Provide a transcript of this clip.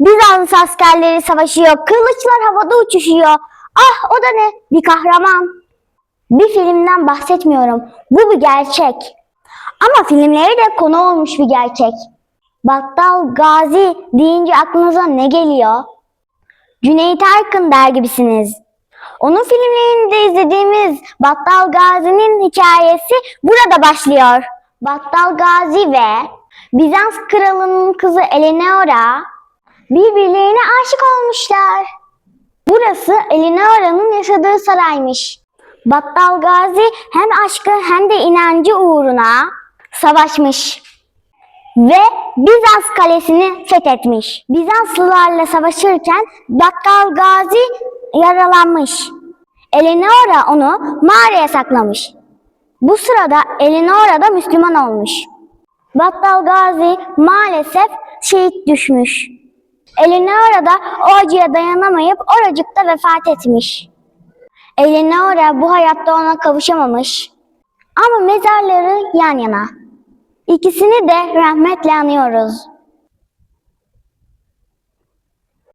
Bizans askerleri savaşıyor, kılıçlar havada uçuşuyor. Ah o da ne? Bir kahraman. Bir filmden bahsetmiyorum. Bu bir gerçek. Ama filmleri de konu olmuş bir gerçek. Battal Gazi deyince aklınıza ne geliyor? Cüneyt Arkın der gibisiniz. Onun filmlerinde izlediğimiz Battal Gazi'nin hikayesi burada başlıyor. Battal Gazi ve Bizans kralının kızı Eleonora birbirlerine aşık olmuşlar. Burası Eleanora'nın yaşadığı saraymış. Battal Gazi hem aşkı hem de inancı uğruna savaşmış ve Bizans kalesini fethetmiş. Bizanslılarla savaşırken Battal Gazi yaralanmış. Eleonora onu mağaraya saklamış. Bu sırada Eleonora da Müslüman olmuş. Battal Gazi maalesef şehit düşmüş. Eleonora da o acıya dayanamayıp oracıkta vefat etmiş. Eleonora bu hayatta ona kavuşamamış. Ama mezarları yan yana. İkisini de rahmetle anıyoruz.